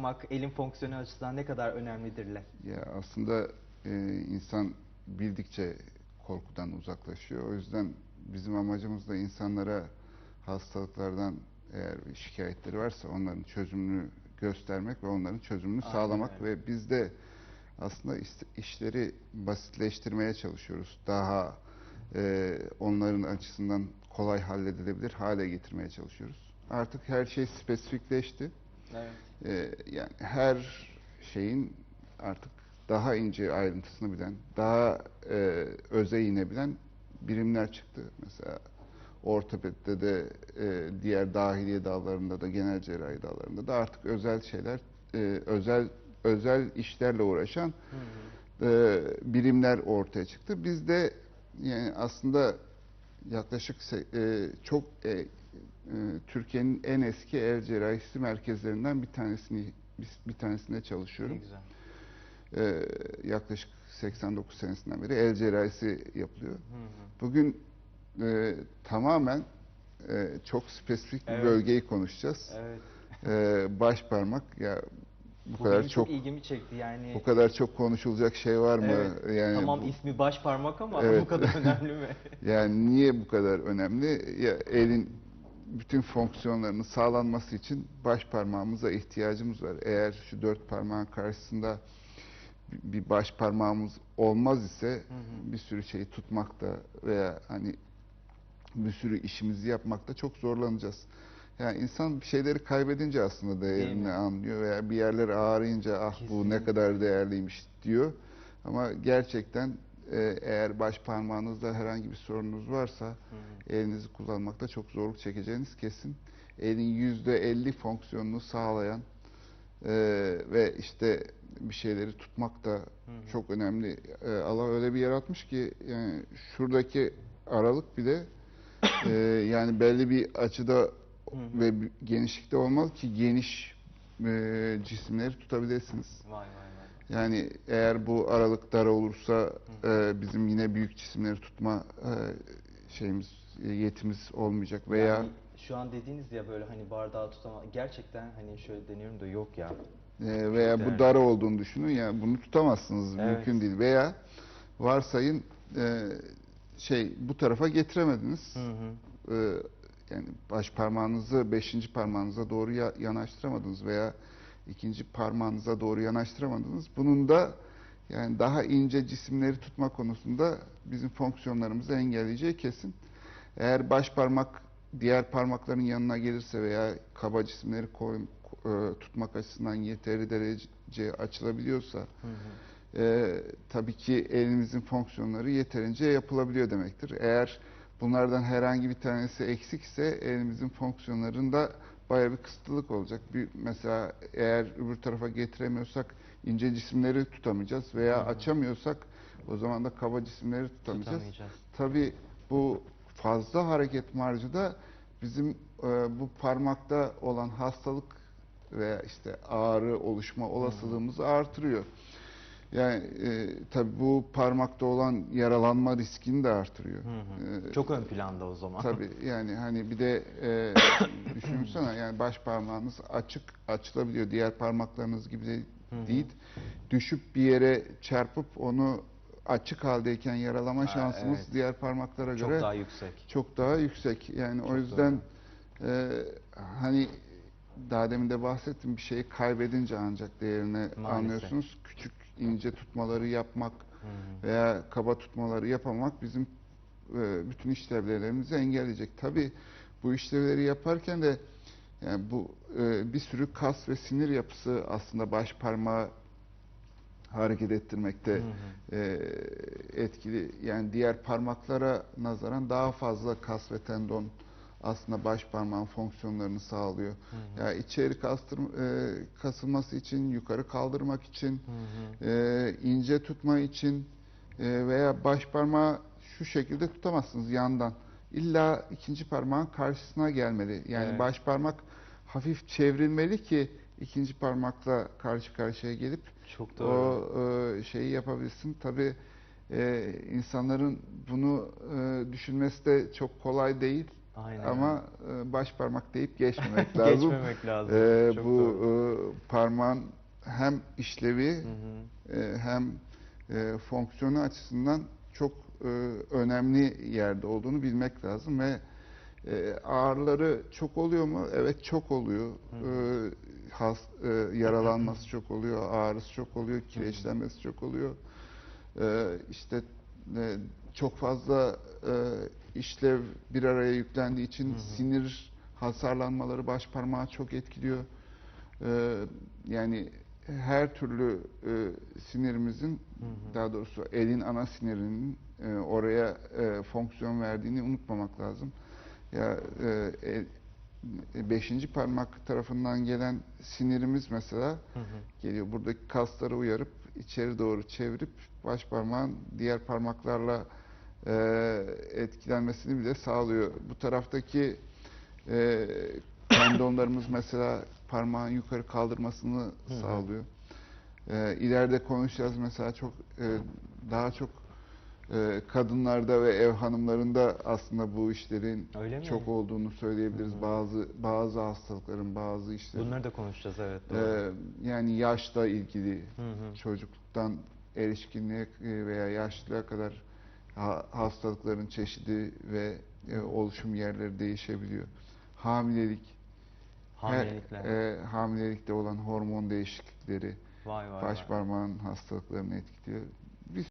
kullanmak elin fonksiyonu açısından ne kadar önemlidirler? Ya aslında e, insan bildikçe korkudan uzaklaşıyor. O yüzden bizim amacımız da insanlara hastalıklardan eğer şikayetleri varsa onların çözümünü göstermek ve onların çözümünü Aynen sağlamak öyle. ve biz de aslında işleri basitleştirmeye çalışıyoruz. Daha e, onların açısından kolay halledilebilir hale getirmeye çalışıyoruz. Artık her şey spesifikleşti. Evet. Ee, yani her şeyin artık daha ince ayrıntısını bilen, daha e, öze inebilen birimler çıktı. Mesela ortopedide de e, diğer dahiliye dallarında da genel cerrahi dallarında da artık özel şeyler, e, özel özel işlerle uğraşan Hı hı. e, birimler ortaya çıktı. Biz de yani aslında yaklaşık e, çok e, Türkiye'nin en eski el cerrahisi merkezlerinden bir tanesini bir, tanesinde Ne çalışıyorum. güzel. E, yaklaşık 89 senesinden beri el cerrahisi yapılıyor. Hı hı. Bugün e, tamamen e, çok spesifik bir Evet. bölgeyi konuşacağız. Evet. E, baş parmak ya bu, Bu kadar çok, çok ilgimi çekti yani. bu kadar çok konuşulacak şey var mı? Evet. Yani tamam bu- ismi baş parmak ama Evet. bu kadar önemli mi? Yani niye bu kadar önemli? Ya elin bütün fonksiyonlarının sağlanması için baş parmağımıza ihtiyacımız var. Eğer şu dört parmağın karşısında bir- baş parmağımız olmaz ise Hı hı. bir sürü şeyi tutmakta veya hani bir sürü işimizi yapmakta çok zorlanacağız. Yani insan bir şeyleri kaybedince aslında değerini anlıyor veya bir yerler ağrıyınca ah bu Kesinlikle. ne kadar değerliymiş diyor. Ama gerçekten e, eğer baş parmağınızda herhangi bir sorununuz varsa Hı hı. elinizi kullanmakta çok zorluk çekeceğiniz kesin. Elin yüzde 50 fonksiyonunu sağlayan e, ve işte bir şeyleri tutmak da Hı hı. çok önemli. E, Allah öyle bir yaratmış ki yani şuradaki aralık bile e, yani belli bir açıda Hı hı. ve genişlikte olmalı ki geniş e, cisimleri tutabilirsiniz. Vay vay vay. Yani eğer bu aralık dar olursa e, bizim yine büyük cisimleri tutma e, şeyimiz e, yetimiz olmayacak veya Yani şu an dediğiniz ya böyle hani bardağı tutama gerçekten hani şöyle deniyorum da yok ya. e, veya bu dar olduğunu düşünün yani bunu tutamazsınız Evet. mümkün değil veya varsayın e, şey bu tarafa getiremediniz. Hı hı. e, yani baş parmağınızı beşinci parmağınıza doğru ya- yanaştıramadınız veya ikinci parmağınıza doğru yanaştıramadınız. Bunun da yani daha ince cisimleri tutma konusunda bizim fonksiyonlarımızı engelleyeceği kesin. Eğer baş parmak diğer parmakların yanına gelirse veya kaba cisimleri koy, e, tutmak açısından yeteri derece açılabiliyorsa Hı hı. e, tabii ki elimizin fonksiyonları yeterince yapılabiliyor demektir. Eğer bunlardan herhangi bir tanesi eksikse elimizin fonksiyonlarında baya bir kısıtlılık olacak. Bir, mesela eğer öbür tarafa getiremiyorsak ince cisimleri tutamayacağız veya hı. açamıyorsak o zaman da kaba cisimleri tutamayacağız. Tutamayacağız. Tabii bu fazla hareket marjı da bizim e, bu parmakta olan hastalık veya işte ağrı oluşma olasılığımızı artırıyor. Yani e, tabii bu parmakta olan yaralanma riskini de artırıyor. Hı hı. E, Çok ön planda o zaman. Tabii yani hani bir de e, düşünsene yani baş parmağınız açık açılabiliyor. Diğer parmaklarınız gibi de Hı hı. değil. Düşüp bir yere çarpıp onu açık haldeyken yaralama Aa, şansımız evet. diğer parmaklara Çok göre daha yüksek. çok daha yüksek. Yani Çok o yüzden e, hani daha demin de bahsettim bir şeyi kaybedince ancak değerini Maalesef. anlıyorsunuz. Küçük ince tutmaları yapmak hı. veya kaba tutmaları yapamamak bizim e, bütün işlevlerimizi engelleyecek. Tabii bu işlevleri yaparken de yani bu e, bir sürü kas ve sinir yapısı aslında baş parmağı hareket ettirmekte Hı hı. e, etkili. Yani diğer parmaklara nazaran daha fazla kas ve tendon aslında baş parmağın fonksiyonlarını sağlıyor. Hı hı. Ya içeri kastır, e, kasılması için, yukarı kaldırmak için, Hı hı. e, ince tutma için e, veya baş parmağı şu şekilde tutamazsınız yandan. İlla ikinci parmağın karşısına gelmeli. Yani Evet. baş parmak hafif çevrilmeli ki ikinci parmakla karşı karşıya gelip Çok doğru. o e, şeyi yapabilsin. Tabii e, insanların bunu e, düşünmesi de çok kolay değil. Aynen. ama e, baş parmak deyip geçmemek lazım. Geçmemek lazım. E, Çok bu doğru. e, parmağın hem işlevi Hı hı. e, hem e, fonksiyonu açısından çok e, önemli yerde olduğunu bilmek lazım ve e, ağrıları çok oluyor mu? Evet çok oluyor. E, has, e, yaralanması çok oluyor, ağrısı çok oluyor, kireçlenmesi çok oluyor. E, işte e, çok fazla e, işlev bir araya yüklendiği için Hı hı. sinir hasarlanmaları baş parmağı çok etkiliyor. E, yani her türlü e, sinirimizin Hı hı. daha doğrusu elin ana sinirinin e, oraya e, fonksiyon verdiğini unutmamak lazım. Ya e, el- e, beşinci parmak tarafından gelen sinirimiz mesela Hı hı. geliyor. Buradaki kasları uyarıp içeri doğru çevirip baş parmağın diğer parmaklarla e, etkilenmesini bile sağlıyor. Bu taraftaki e, tendonlarımız mesela parmağın yukarı kaldırmasını hı. sağlıyor. E, ileride konuşacağız mesela çok e, daha çok e, kadınlarda ve ev hanımlarında aslında bu işlerin çok olduğunu söyleyebiliriz. Hı hı. Bazı bazı hastalıkların, bazı işlerin. Bunları da konuşacağız evet. Doğru. Ee, yani yaşla ilgili Hı hı. çocukluktan erişkinliğe e, veya yaşlılığa kadar ha- hastalıkların çeşidi ve e, oluşum yerleri değişebiliyor. Hamilelik, Hamilelikler. e, hamilelikte olan hormon değişiklikleri vay vay baş vay. parmağın hastalıklarını etkiliyor. Bir